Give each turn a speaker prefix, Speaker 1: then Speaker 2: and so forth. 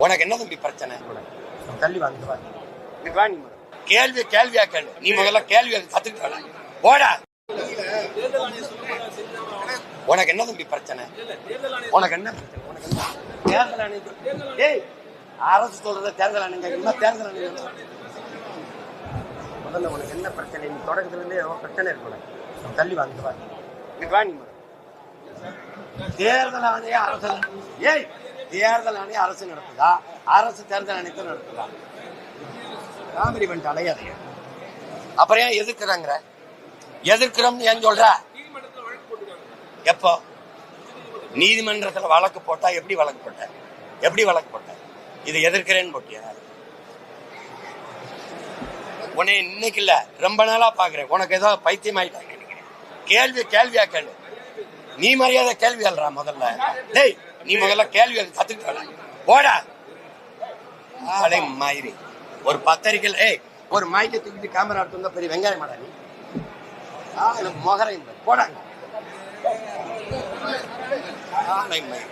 Speaker 1: உனக்கு என்ன தம்பி பிரச்சனை? தள்ளி வந்து வா. இங்க வா நீ முதல்ல. கேள்வி கேள்வியா கேளு. நீ முதல்ல கேள்வி கத்துக்கிட்டு. போடா. உனக்கு என்ன தம்பி பிரச்சனை? உனக்கு என்ன பிரச்சனை? உனக்கு என்ன? தேர்தல் ஆணையம் அரசு சொல்றத தேர்தல் ஆணையம் கேட்கணுமா தேர்தல் ஆணையம் முதல்ல உனக்கு என்ன பிரச்சனை? நீ தொடக்கத்துல இருந்தே ஏதோ பிரச்சனை இருக்குல்ல தள்ளி வந்து வா. நீ. தேர்தல் ஆணைய அரசு ஏய் தேர்தல் ஆணைய அரசு நடத்துதா? அரசு தேர்தல் ஆணையத்தை நடத்துதா? காமெடி பண்ணிட்டு அலையாதைய அப்புறம் ஏன் எதிர்க்கிறாங்கிற? எதிர்க்கிறோம்னு ஏன் சொல்ற? எப்போ? நீதிமன்றத்துல வழக்கு போட்டா எப்படி வழக்கு போட்ட? எப்படி வழக்கு போட்ட? இதை எதிர்க்கிறேன்னு போட்டியா? உன்னை இன்னைக்கு இல்ல ரொம்ப நாளா பாக்குறேன். உனக்கு ஏதோ பைத்தியம் ஆயிட்டாங்க கேள்வி கேள்வியா கேளு. நீ மரியாதை கேள்வி அல்றா முதல்ல. டேய் நீ முதல்ல கேள்வி கத்துக்கிட்டு வாடா. போடா. ஆளை மயிரி. ஒரு பத்திரிக்கையில் ஏய் ஒரு மைக்கை தூக்கிட்டு கேமரா எடுத்து வந்தா பெரிய வெங்காயம் மாடா நீ. ஆ, எனக்கு முகரையும் பாரு. போடாங்க ஆளை மயிரி.